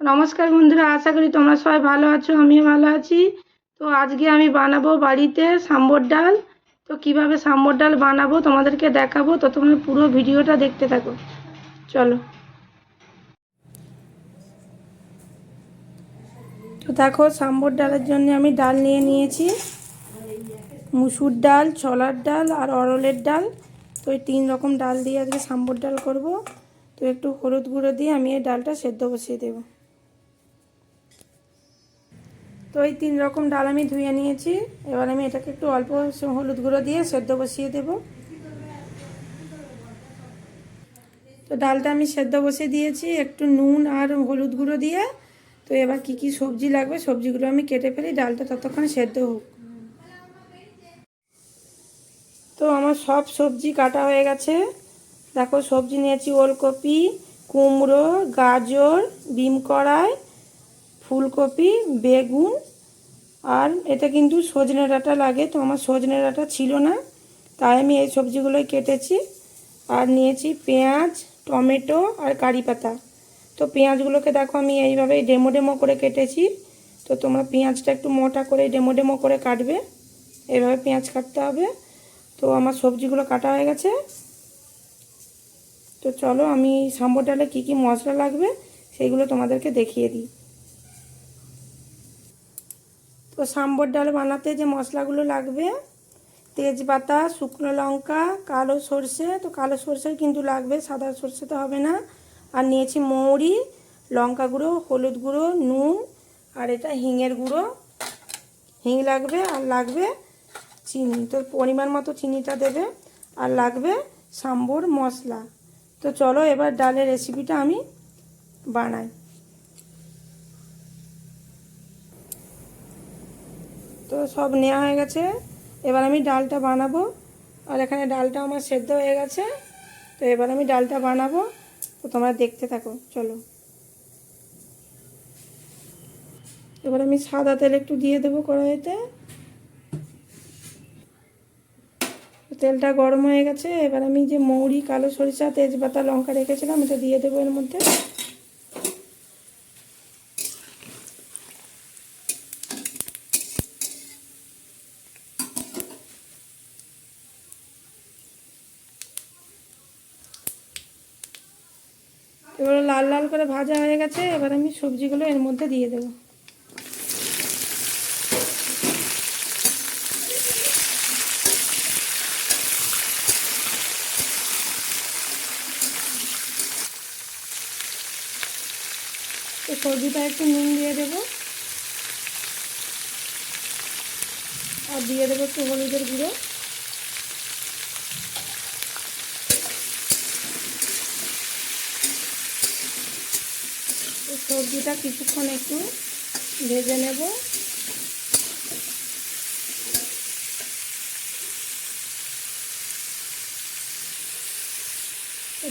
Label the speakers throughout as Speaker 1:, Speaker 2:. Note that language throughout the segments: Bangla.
Speaker 1: নমস্কার বন্ধুরা, আশা করি তোমরা সবাই ভালো আছো, আমিও ভালো আছি। তো আজকে আমি বানাবো বাড়িতে সাম্বর ডাল। তো কীভাবে সাম্বর ডাল বানাবো তোমাদেরকে দেখাবো তো তোমরা পুরো ভিডিওটা দেখতে থাকো। চলো। তো দেখো, সাম্বর ডালের জন্য আমি ডাল নিয়ে নিয়েছি। মুসুর ডাল, ছোলার ডাল আর অরলের ডাল। তো এই তিন রকম ডাল দিয়ে আজকে সাম্বর ডাল করব। তো একটু হলুদ গুঁড়ো দিয়ে আমি এই ডালটা সেদ্ধ বসিয়ে দেবো। তো এই তিন রকম ডাল আমি ধুয়ে নিয়েছি। এবার আমি এটাকে একটু অল্প হলুদ গুঁড়ো দিয়ে সেদ্ধ বসিয়ে দেব। তো ডালটা আমি সেদ্ধ বসিয়ে দিয়েছি, একটু নুন আর হলুদ গুঁড়ো দিয়ে। তো এবার কি কি সবজি লাগবে সবজিগুলো আমি কেটে ফেলি, ডালটা ততক্ষণ সেদ্ধ হোক। তো আমার সব সবজি কাটা হয়ে গেছে। দেখো সবজি নিয়েছি ওলকপি, কুমড়ো, গাজর, বিম কড়াই ফুলকপি, বেগুন, আর এটা কিন্তু সজনে ডাঁটা লাগে, তো আমার সজনে ডাঁটা ছিল না, তাই আমি এই সবজিগুলোই কেটেছি। আর নিয়েছি পেঁয়াজ, টমেটো আর কারি পাতা। তো পেঁয়াজগুলোকে দেখো আমি এইভাবেই ডেমো ডেমো করে কেটেছি। তো তোমরা পেঁয়াজটা একটু মোটা করে ডেমো ডেমো করে কাটবে। এভাবে পেঁয়াজ কাটতে হবে। তো আমার সবজিগুলো কাটা হয়ে গেছে। তো চলো আমি সাম্বর ডালে কী কী মশলা লাগবে, সেইগুলো তোমাদেরকে দেখিয়ে দিই। তো সাম্বর ডাল বানাতে যে মশলাগুলো লাগবে, তেজপাতা, শুকনো লঙ্কা, কালো সর্ষে, তো কালো সর্ষে কিন্তু লাগবে, সাদা সর্ষে তো হবে না। আর নিয়েছি মৌরি, লঙ্কা গুঁড়ো, হলুদ গুঁড়ো, নুন, আর এটা হিঙের গুঁড়ো। হিং লাগবে আর লাগবে চিনি তো পরিমাণ মতো চিনিটা দেবে, আর লাগবে সাম্বর মশলা। তো চলো এবার ডালের রেসিপিটা আমি বানাই। তো সব নেওয়া হয়ে গেছে। এবার আমি ডালটা বানাবো। আর এখানে ডালটা আমার সেদ্ধ হয়ে গেছে। তো এবার আমি ডালটা বানাবো। তো তোমরা দেখতে থাকো, চলো। এবার আমি সাদা তেল একটু দিয়ে দেবো কড়াইতে। তেলটা গরম হয়ে গেছে। এবার আমি যে মৌরি, কালো সরিষা, তেজপাতা, লঙ্কা রেখেছিলাম এটা দিয়ে দেবো এর মধ্যে। এবার লাল লাল করে ভাজা হয়ে গেছে, এবার আমি সবজিগুলো এর মধ্যে দিয়ে দেবো। সবজিটা একটু নুন দিয়ে দেবো। আর দিয়ে দেবো একটু হলুদের গুঁড়ো। সবজিটা কিছুক্ষণ একটু ভেজে নেব।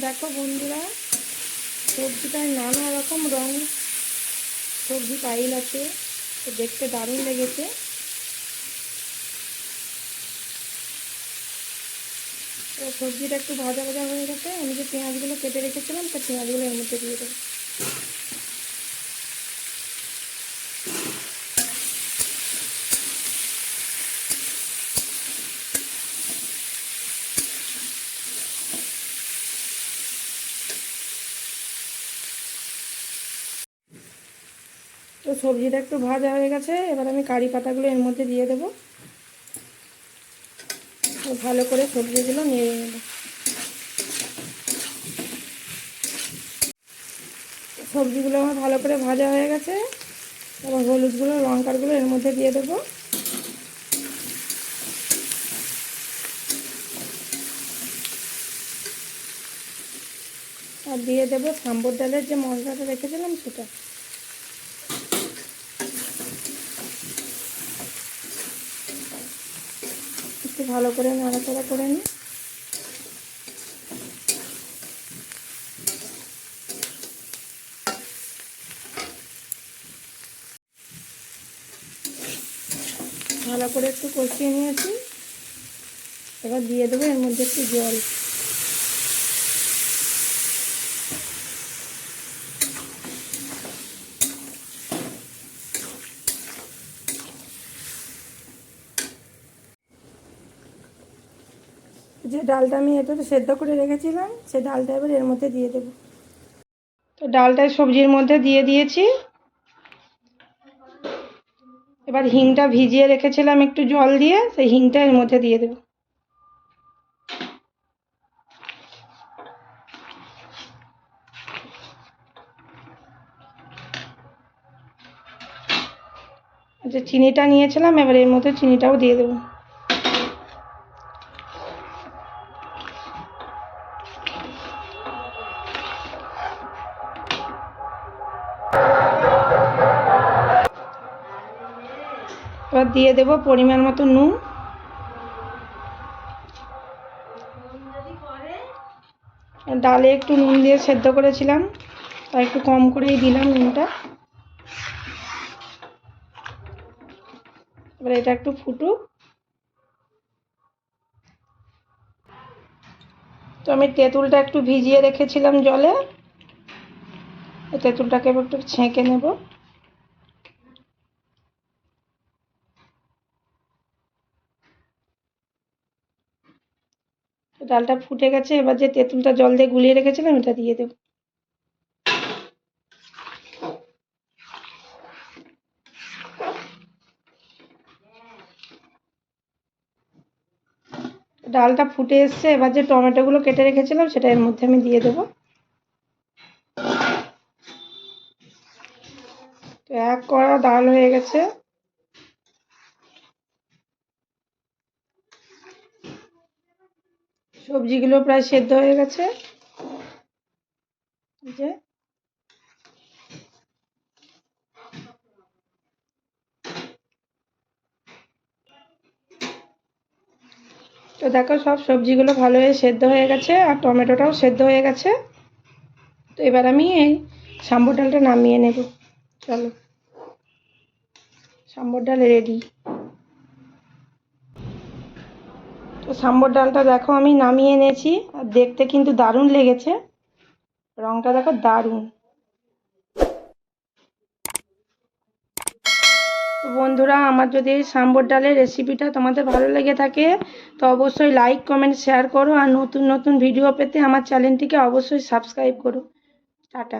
Speaker 1: দেখো বন্ধুরা সবজিটায় নানা রকম রং সবজি পাইল আছে, তো দেখতে দারুণ লেগেছে। তো সবজিটা একটু ভাজা ভাজা হয়ে গেছে, আমি যে পেঁয়াজগুলো কেটে রেখেছিলাম সে পেঁয়াজগুলো এর মধ্যে দিয়ে দেবো। সবজিটা একটু ভাজা হয়ে গেছে, এবার আমি কারি পাতাগুলো এর মধ্যে দিয়ে দেবো। ভালো করে সবজিগুলো নেড়ে নেব। সবজিগুলো আমার ভালো করে ভাজা হয়ে গেছে, এবার হলুদগুলো, লঙ্কারগুলো এর মধ্যে দিয়ে দেবো। আর দিয়ে দেবো সাম্বর ডালের যে মশলাটা রেখেছিলাম সেটা। ভালো করে নাড়াচাড়া করে নিই। ভালো করে একটু কষিয়ে নিয়েছি। এবার দিয়ে দেবো এর মধ্যে একটু জল। যে ডালটা আমি এটা সেদ্ধ করে রেখেছিলাম সেই ডালটা এবার এর মধ্যে দিয়ে দেবো। তো ডালটা সবজির মধ্যে দিয়ে দিয়েছি। এবার হিংটা ভিজিয়ে রেখেছিলাম একটু জল দিয়ে, সেই হিংটা এর মধ্যে দিয়ে দেবো। যে চিনিটা নিয়েছিলাম, এবার এর মধ্যে চিনিটাও দিয়ে দেবো। এবার দিয়ে দেবো পরিমাণ মতো নুন। ডালে একটু নুন দিয়ে সেদ্ধ করেছিলাম, তাই একটু কম করেই দিলাম নুনটা। এবার এটা একটু ফুটুক। তো আমি তেঁতুলটা একটু ভিজিয়ে রেখেছিলাম জলে তেঁতুলটাকে একটু ছেঁকে নেব। ডালটা ফুটে গেছে, এবার যে তেঁতুলটা জল দিয়ে গুলিয়ে রেখেছিলাম এটা দিয়ে দেবো। ডালটা ফুটে এসছে, এবার যে টমেটোগুলো কেটে রেখেছিলাম সেটা এর মধ্যে আমি দিয়ে দেবো। তো এক কড়া ডাল হয়ে গেছে। সবজিগুলো প্রায় সেদ্ধ হয়ে গেছে। তো দেখো, সব সবজিগুলো ভালো হয়ে সেদ্ধ হয়ে গেছে আর টমেটোটাও সেদ্ধ হয়ে গেছে। তো এবার আমি এই সাম্বর ডালটা নামিয়ে নেব। চলো। সাম্বর ডাল রেডি। সাম্বর ডালটা দেখো আমি নামিয়ে এনেছি, আর দেখতে কিন্তু দারুণ লেগেছে। রংটা দেখো দারুণ। বন্ধুরা, আমার যদি এই সাম্বর ডালের রেসিপিটা তোমাদের ভালো লেগে থাকে, তো অবশ্যই লাইক, কমেন্ট, শেয়ার করো, আর নতুন নতুন ভিডিও পেতে আমার চ্যানেলটিকে অবশ্যই সাবস্ক্রাইব করো। টাটা।